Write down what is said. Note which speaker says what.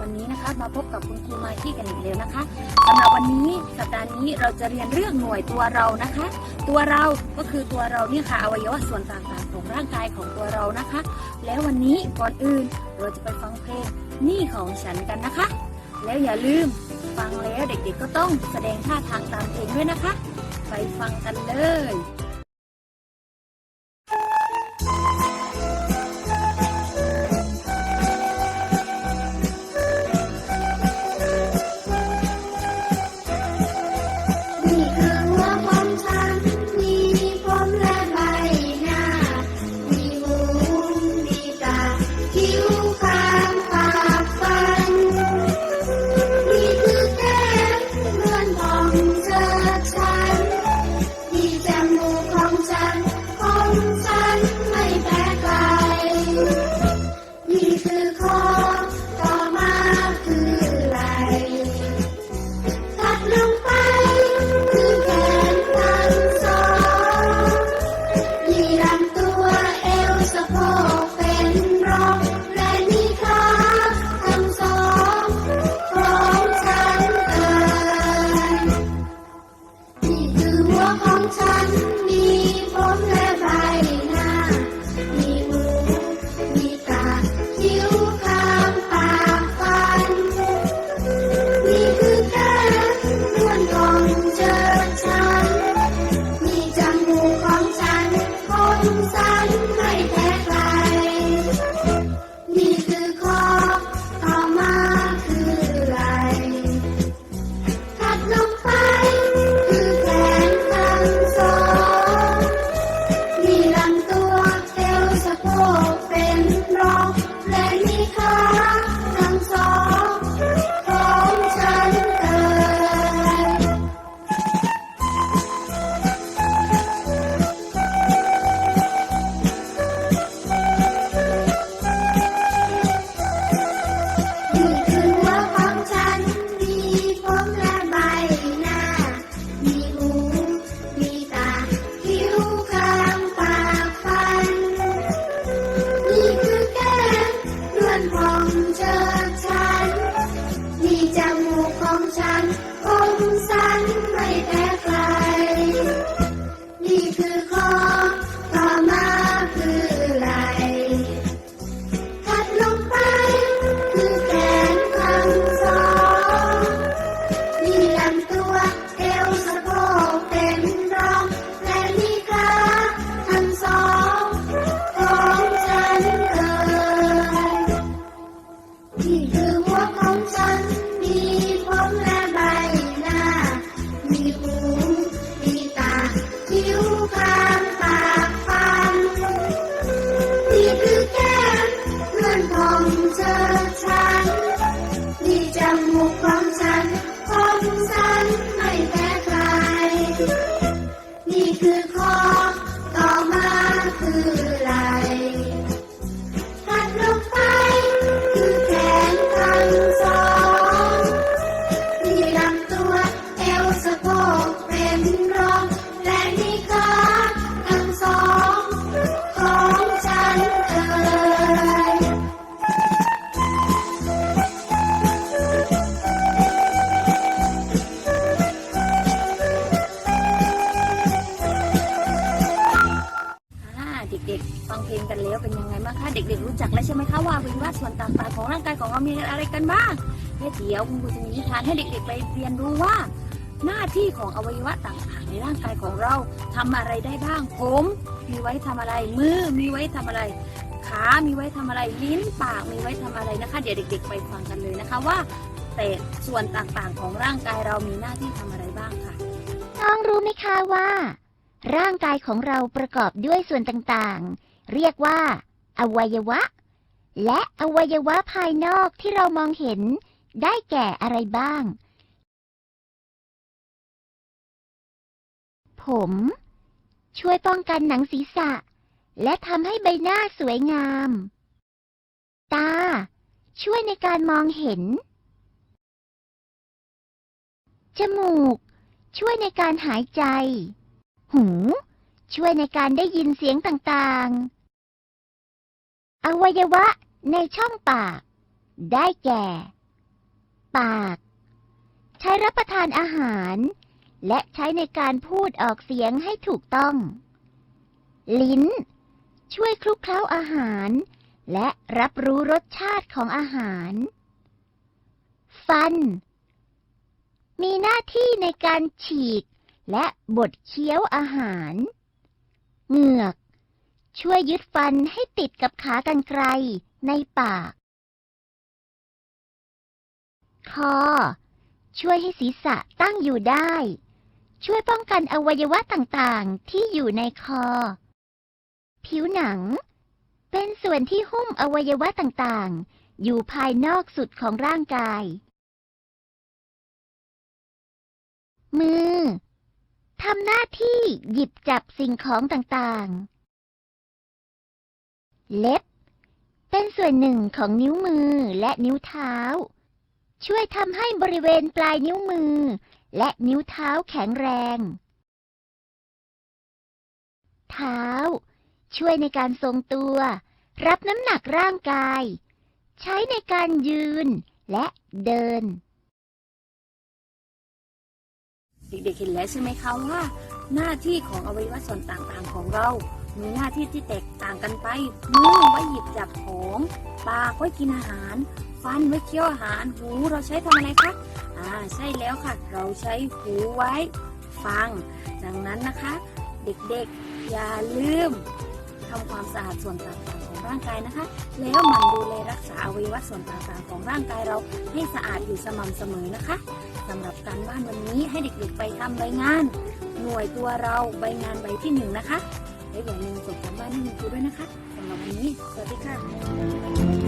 Speaker 1: วันนี้นะคะมาพบกับคุณครูมากกี้กันอีกแล้วนะคะสำหรับวันนี้สัปดาห์นี้เราจะเรียนเรื่องหน่วยตัวเรานะคะ ตัวเราก็คือตัวเราเนี่ยค่ะอวัยวะส่วนต่างๆของร่างกายของตัวเรานะคะ แล้ววันนี้ก่อนอื่นเราจะไปฟังเพลงนี่ของฉันกันนะคะ แล้วอย่าลืมฟังแล้วเด็กๆก็ต้องแสดงท่าทางตามเพลงด้วยนะคะ ไปฟังกันเลย
Speaker 2: แล้วใช่
Speaker 1: ไหมคะว่าอวัยวะส่วนต่างๆของร่างกายของเรามีอะไรกันบ้างเดี๋ยวคุณครูจะมีนิทานให้เด็กๆไปเรียนรู้ว่า หน้าที่ของอวัยวะต่างๆ ในร่างกายของเราทำอะไรได้บ้าง ผม มีไว้ทำอะไร มือ มีไว้ทำอะไร ขา มีไว้ทำอะไร ลิ้น ปาก มีไว้ทำอะไรนะคะ เดี๋ยวเด็ก ๆ ไปฟังกันเลยนะคะว่า แต่ส่วนต่างๆ ของร่างกายเรามีหน้าที่ทำอะไรบ้างค่ะ
Speaker 3: น้องรู้ไหมคะว่า ร่างกายของเราประกอบด้วยส่วนต่างๆ เรียกว่า อวัยวะ และอวัยวะภายนอกที่เรามองเห็น ได้แก่อะไรบ้าง ผม ช่วยป้องกันหนังศีรษะ และทำให้ใบหน้าสวยงาม ตา ช่วยในการมองเห็น จมูก ช่วยในการหายใจ หู ช่วยในการได้ยินเสียงต่างๆ อวัยวะในช่องปาก ได้แก่ ปาก ใช้รับประทานอาหาร และใช้ในการพูดออกเสียงให้ถูกต้อง ลิ้น ช่วยคลุกเคล้าอาหาร และรับรู้รสชาติของอาหาร ฟัน มีหน้าที่ในการฉีก และบดเคี้ยวอาหาร เหงือก ช่วยยึดฟันให้ติดกับขากรรไกรในปาก คอ ช่วยให้ศีรษะตั้งอยู่ได้ ช่วยป้องกันอวัยวะต่างๆ ที่อยู่ในคอ ผิวหนัง เป็นส่วนที่หุ้มอวัยวะต่างๆ อยู่ภายนอกสุดของร่างกาย มือทำหน้าที่หยิบจับสิ่งของต่างๆ เล็บ เป็นส่วนหนึ่งของนิ้วมือและนิ้วเท้า ช่วยทำให้บริเวณปลายนิ้วมือ และนิ้วเท้าแข็งแรง เท้า ช่วยในการทรงตัว รับน้ำหนักร่างกาย ใช้ในการยืนและเดิน
Speaker 2: เด็กๆเห็นแล้วใช่ไหมคะว่า หน้าที่ของอวัยวะส่วนต่างๆของเรา มีหน้าที่ที่แตกต่างกันไป มือไว้หยิบจับของ ปากไว้กินอาหาร ฟันไว้เคี้ยวอาหาร หูเราใช้ทำอะไรคะ อ่า ใช่แล้วค่ะ เราใช้หูไว้ฟัง ดังนั้นนะคะ เด็กๆ อย่าลืมทำความสะอาดส่วนต่างๆของร่างกายนะคะ แล้วมันดูแลรักษาอวัยวะส่วนต่างๆของร่างกายเราให้สะอาดอยู่สม่ำเสมอนะคะสำหรับการบ้านวันนี้ให้เด็กๆไปทำใบงาน หน่วยตัวเราใบงานใบที่หนึ่งนะคะ และอย่าลืมส่งการบ้านให้คุณครูด้วยนะคะสำหรับวันนี้ สวัสดีค่ะ